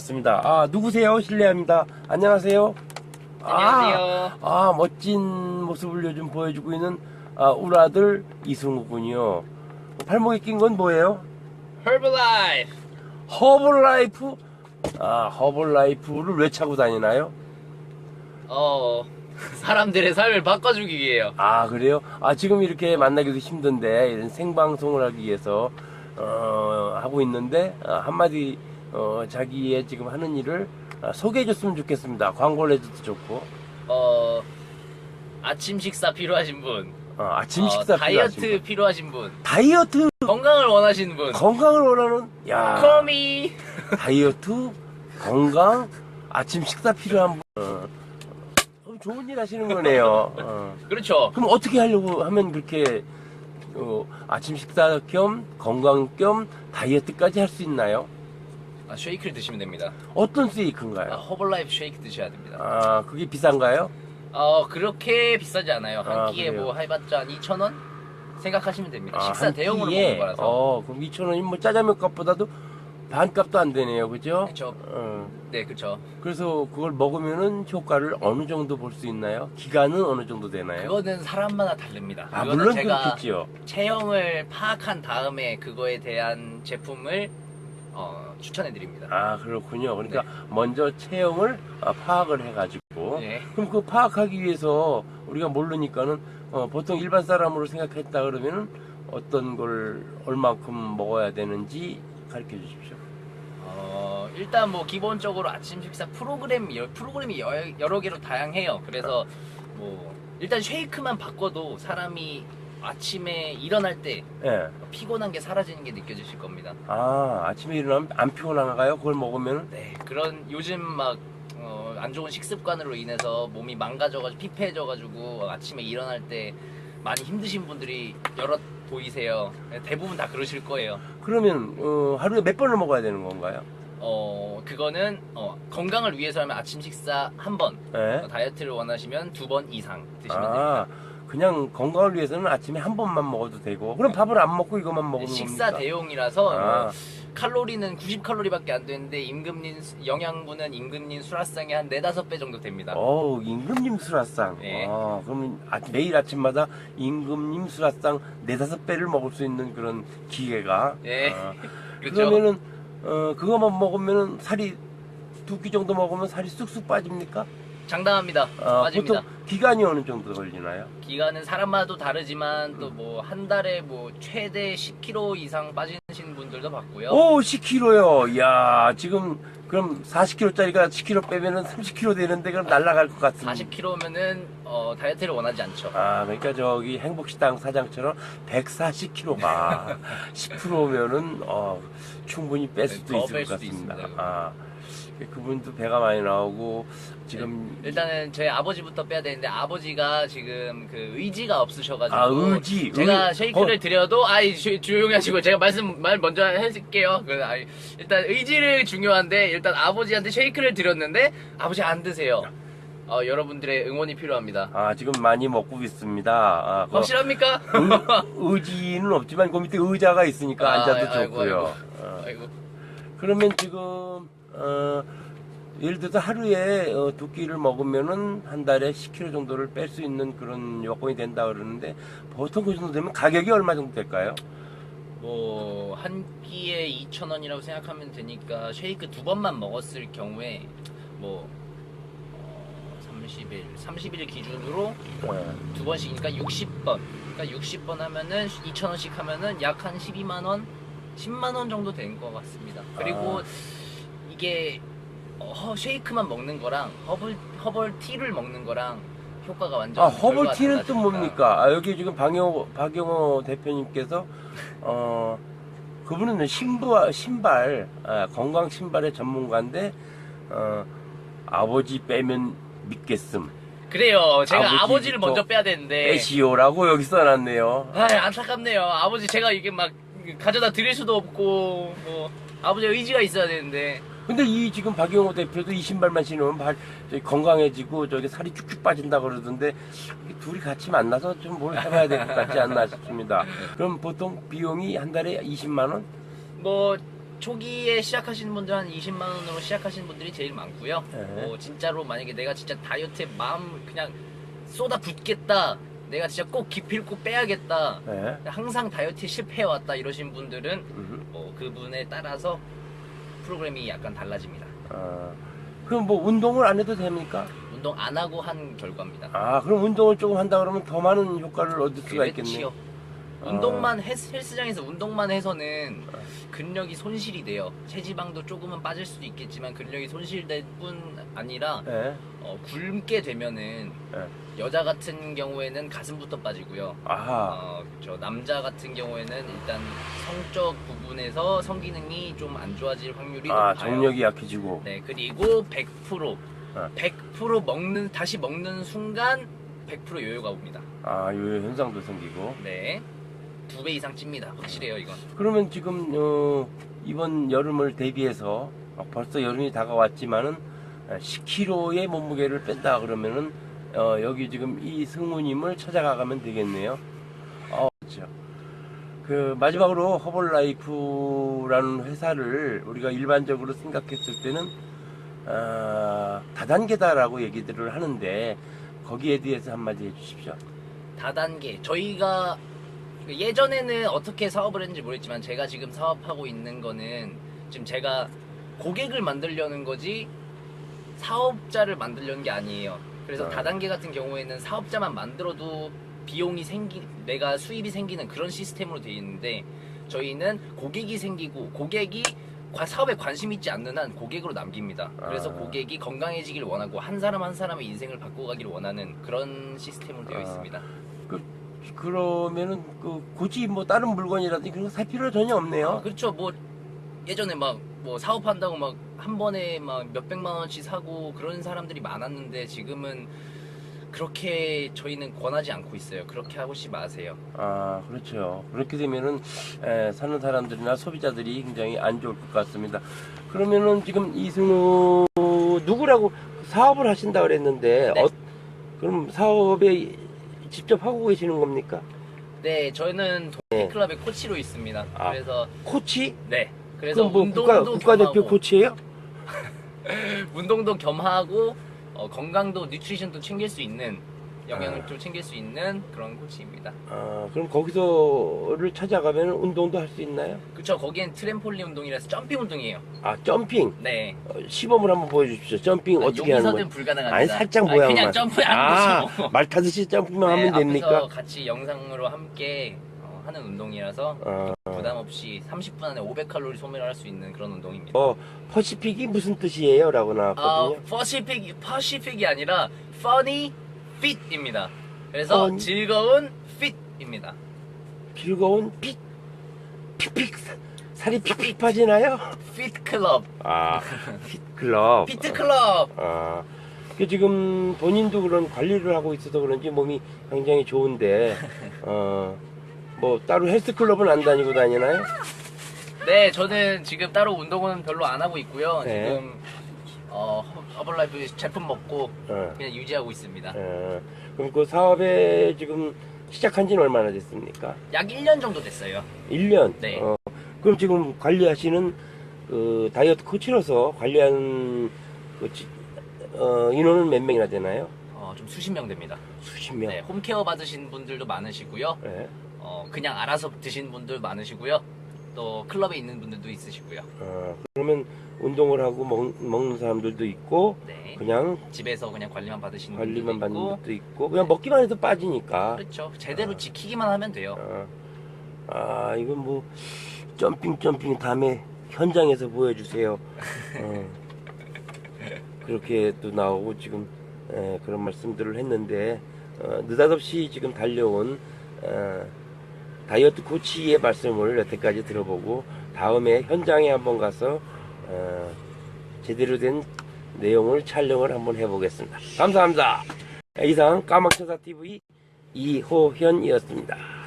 맞습니다. 아, 누구세요? 실례합니다. 안녕하세요. 안녕하세요. 아, 아, 멋진 모습을 요즘 보여주고 있는 아, 우리 아들 이승우군요. 팔목에 낀 건 뭐예요? Herbalife. 허블라이프? 아, 허블라이프를 왜 차고 다니나요? 어, 사람들의 삶을 바꿔주기 위해요. 아, 그래요? 아, 지금 이렇게 만나기도 힘든데, 이런 생방송을 하기 위해서, 어, 하고 있는데, 아, 한마디, 어, 자기의 지금 하는 일을 아, 소개해 줬으면 좋겠습니다. 광고를 해줘도 좋고. 어, 아침 식사 필요하신 분. 어, 아침 어, 식사 다이어트 필요하신 분. 필요하신 분. 다이어트 건강을 원하시는 분. 건강을 원하는 야 코미. 다이어트 건강 아침 식사 필요한 분 어, 어, 좋은 일 하시는 거네요. 어. 그렇죠. 그럼 어떻게 하려고 하면 그렇게 어, 아침 식사 겸 건강 겸 다이어트까지 할 수 있나요? 아, 쉐이크를 드시면 됩니다. 어떤 아, 세이크인가요? 허벌라이프 쉐이크 드셔야 됩니다. 아 그게 비싼가요? 어, 그렇게 비싸지 않아요. 한 아, 끼에 그래요? 뭐 해봤자 한 2,000원? 생각하시면 됩니다. 아, 식사 한 대용으로 끼에? 먹는 거라서. 어 그럼 2천 원이 뭐 짜장면 값보다도 반값도 안 되네요, 그죠? 그렇죠. 어. 네, 그렇죠. 그래서 그걸 먹으면은 효과를 어느 정도 볼 수 있나요? 기간은 어느 정도 되나요? 그거는 사람마다 다릅니다. 아 그거는 물론 제가 그렇겠지요. 체형을 파악한 다음에 그거에 대한 제품을 어, 추천해 드립니다. 아 그렇군요. 그러니까 먼저 체형을 아, 파악을 해가지고 네. 그럼 그 파악하기 위해서 우리가 모르니까는 어, 보통 일반 사람으로 생각했다 그러면은 어떤 걸 얼마큼 먹어야 되는지 가르쳐 주십시오. 어, 일단 뭐 기본적으로 아침 식사 프로그램 여- 프로그램이 여, 여러 개로 다양해요. 그래서 뭐 일단 쉐이크만 바꿔도 사람이 아침에 일어날 때 예. 피곤한 게 사라지는 게 느껴지실 겁니다. 아 아침에 일어나면 안 피곤한가요? 그걸 먹으면 네, 그런 요즘 막 어, 안 좋은 식습관으로 인해서 몸이 망가져가지고 피폐해져가지고 아침에 일어날 때 많이 힘드신 분들이 여러 보이세요. 네, 대부분 다 그러실 거예요. 그러면 어, 하루에 몇 번을 먹어야 되는 건가요? 어, 그거는 어, 건강을 위해서라면 아침 식사 한 번, 예. 어, 다이어트를 원하시면 두 번 이상 드시면 아 그냥 건강을 위해서는 아침에 한 번만 먹어도 되고 그럼 밥을 안 먹고 이것만 먹으면. 식사 겁니까? 대용이라서 아. 뭐 칼로리는 90칼로리밖에 안 되는데 임금님 수- 영양분은 임금님 수라상의 한 네다섯 배 정도 됩니다. 어우 임금님 수라상. 네. 어, 그럼 아, 매일 아침마다 임금님 수라상 네다섯 배를 먹을 수 있는 그런 기계가. 예. 어, 그렇죠? 그러면은 어, 그것만 먹으면은 살이 두 끼 정도 먹으면 살이 쑥쑥 빠집니까? 장담합니다. 어, 빠집니다. 보통 기간이 어느 정도 걸리나요? 기간은 사람마다 다르지만 또 뭐 한 달에 뭐 최대 10kg 이상 빠지신 분들도 봤고요. 오, 10kg요. 야, 지금 그럼 40kg짜리가 10kg 빼면은 30kg 되는데 그럼 날아갈 것 같은데. 40kg면은 어, 다이어트를 원하지 않죠. 아, 그러니까 저기 행복식당 사장처럼 140kg가 10%면은 어, 충분히 뺄 네, 수도 더 있을 뺄것 수도 같습니다. 있습니다, 아, 그분도 배가 많이 나오고 지금 일단은 저희 아버지부터 빼야 되는데 아버지가 지금 그 의지가 없으셔가지고 아, 의지, 제가 의- 쉐이크를 어. 드려도 아이 조- 조용히 하시고 제가 말씀 말 먼저 해줄게요. 그 아이, 일단 의지를 중요한데 일단 아버지한테 쉐이크를 드렸는데 아버지 안 드세요. 어, 여러분들의 응원이 필요합니다. 아, 지금 많이 먹고 있습니다. 아, 그 확실합니까? 의, 의지는 없지만 그 밑에 의자가 있으니까 아, 앉아도 아이고, 좋고요. 아이고. 어. 아이고. 그러면 지금 어, 예를 들어서 하루에 어, 두 끼를 먹으면은 한 달에 10kg 정도를 뺄 수 있는 그런 요건이 된다 그러는데 보통 그 정도 되면 가격이 얼마 정도 될까요? 뭐, 한 끼에 2,000원이라고 생각하면 되니까, 쉐이크 두 번만 먹었을 경우에, 뭐, 어, 30일, 30일 기준으로 어, 두 번씩이니까 60번. 그러니까 60번 하면은 2,000원씩 하면은 약 한 12만 원? 10만 원 정도 된것 같습니다. 그리고 아. 이게, 어, 허- 쉐이크만 먹는 거랑, 허블, 허벌 티를 먹는 거랑, 효과가 완전 아 허블 티는 또 달라집니다. 뭡니까? 아, 여기 지금 방영 박영호 대표님께서 어 그분은 신부 신발 아, 건강 신발의 전문가인데 어 아버지 빼면 믿겠음 그래요. 제가 아버지부터 아버지 를 먼저 빼야 되는데. 빼시오라고 여기 써놨네요. 아 안타깝네요. 아버지 제가 이게 막 가져다 드릴 수도 없고 뭐 아버지 의지가 있어야 되는데 근데 이 지금 박영호 대표도 이 신발만 신으면 발 건강해지고 저기 살이 쭉쭉 빠진다 그러던데 둘이 같이 만나서 좀 뭘 해봐야 될 것 같지 않나 싶습니다. 그럼 보통 비용이 한 달에 20만 원? 뭐 초기에 시작하시는 분들 한 20만 원으로 시작하시는 분들이 제일 많고요. 네. 뭐 진짜로 만약에 내가 진짜 다이어트에 마음 그냥 쏟아 붓겠다. 내가 진짜 꼭 기필코 빼야겠다. 네. 항상 다이어트에 실패해 왔다 이러신 분들은 음. 뭐 그분에 따라서 프로그램이 약간 달라집니다. 아, 그럼 뭐 운동을 안 해도 됩니까? 운동 안 하고 한 결과입니다. 아, 그럼 운동을 조금 한다 그러면 더 많은 효과를 얻을 수가 있겠네요. 그렇지요. 아. 운동만 헬스, 헬스장에서 운동만 해서는 근력이 손실이 돼요. 체지방도 조금은 빠질 수도 있겠지만 근력이 손실될 뿐 아니라 네. 어, 굶게 되면은 네. 여자 같은 경우에는 가슴부터 빠지고요. 아하. 어, 저 남자 같은 경우에는 일단 성적 부분에서 성기능이 좀 안 좋아질 확률이 아, 높아요. 정력이 약해지고. 네, 그리고 100% 어. 100% 먹는 다시 먹는 순간 100% 요요가 옵니다. 아, 요 현상도 생기고. 네. 두 배 이상 찝니다. 확실해요, 이건. 그러면 지금 어, 이번 여름을 대비해서 어, 벌써 여름이 다가왔지만은 10kg의 몸무게를 뺀다 그러면은 어, 여기 지금 이 승우님을 찾아가면 되겠네요. 어, 그렇죠. 그 마지막으로 허벌라이프라는 회사를 우리가 일반적으로 생각했을 때는 아, 다단계다라고 얘기들을 하는데 거기에 대해서 한마디 해주십시오. 다단계. 저희가 그 예전에는 어떻게 사업을 했는지 모르겠지만 제가 지금 사업하고 있는 거는 지금 제가 고객을 만들려는 거지 사업자를 만들려는 게 아니에요. 그래서 아. 다단계 같은 경우에는 사업자만 만들어도 비용이 생기 내가 수입이 생기는 그런 시스템으로 되어 있는데 저희는 고객이 생기고 고객이 과- 사업에 관심 있지 않는 한 고객으로 남깁니다. 그래서 아. 고객이 건강해지길 원하고 한 사람 한 사람의 인생을 바꿔가기를 원하는 그런 시스템으로 되어 아. 있습니다. 그 러면은 그 굳이 뭐 다른 물건이라든지 그런 거 살 필요가 전혀 없네요. 아, 그렇죠. 뭐 예전에 막 뭐 사업한다고 막 한 번에 막 몇백만 원씩 사고 그런 사람들이 많았는데 지금은 그렇게 저희는 권하지 않고 있어요. 그렇게 하고 싶지 마세요. 아, 그렇죠. 그렇게 되면은 에, 사는 사람들이나 소비자들이 굉장히 안 좋을 것 같습니다. 그러면은 지금 이승우 누구라고 사업을 하신다 그랬는데 네. 어, 그럼 사업에 직접 하고 계시는 겁니까? 네, 저희는 네. 동클럽의 코치로 있습니다. 아. 그래서 코치? 네. 그래서 그럼 뭐 국가, 운동도 국가대표 겸하고 코치예요? 운동도 겸하고 어, 건강도 뉴트리션도 챙길 수 있는 영양을 아. 좀 챙길 수 있는 그런 코치입니다. 아, 그럼 거기서를 찾아가면 운동도 할 수 있나요? 그쵸 거기엔 트램폴린 운동이라서 점핑 운동이에요. 아, 점핑. 네. 어, 시범을 한번 보여주십시오. 점핑 어떻게 하는 여기서는 거예요? 불가능합니다. 아니, 살짝 모양만. 그냥 점프 안 아, 보시고. 말 타듯이 점프만 네, 하면 앞에서 됩니까? 같이 영상으로 함께 어, 하는 운동이라서 아, 부담 없이 30분 안에 500칼로리 소모를 할 수 있는 그런 운동입니다. 어, 퍼시픽이 무슨 뜻이에요? 라고 아, 나왔거든요. 퍼시픽, 퍼시픽이 아니라 funny fit입니다. 그래서 Funny. 즐거운 fit입니다. 즐거운 픽, 픽픽, 사- 살이 픽픽 빠지나요? fit 클럽, 아, 핏클럽. 피트 클럽. 아, 그 지금 본인도 그런 관리를 하고 있어서 그런지 몸이 굉장히 좋은데, 어, 뭐 따로 헬스클럽은 안 다니고 다니나요? 네, 저는 지금 따로 운동은 별로 안 하고 있고요. 네. 지금 어, 허블라이프 제품 먹고 어, 그냥 유지하고 있습니다. 어, 그럼 그 사업에 지금 시작한 지는 얼마나 됐습니까? 약 1년 정도 됐어요. 1년. 네. 어, 그럼 지금 관리하시는 그 다이어트 코치로서 관리하는 그 지- 어, 인원은 몇 명이나 되나요? 어, 좀 수십 명 됩니다. 수십 명. 네, 홈케어 받으신 분들도 많으시고요. 네. 어, 그냥 알아서 드신 분들 많으시고요. 또 클럽에 있는 분들도 있으시고요. 어, 그러면 운동을 하고 먹, 먹는 사람들도 있고 네. 그냥 집에서 그냥 관리만 받으시는 관리만 분들도 받는 있고. 것도 있고 그냥 먹기만 해도 빠지니까. 그렇죠. 제대로 아. 지키기만 하면 돼요. 어, 아 이건 뭐 점핑 점핑 다음에 현장에서 보여주세요. 어, 그렇게 또 나오고 지금 에, 그런 말씀들을 했는데 어, 느닷없이 지금 달려온 어, 다이어트 코치의 말씀을 여태까지 들어보고 다음에 현장에 한번 가서 어, 제대로 된 내용을 촬영을 한번 해보겠습니다. 감사합니다. 이상 까막천사 TV 이호현이었습니다.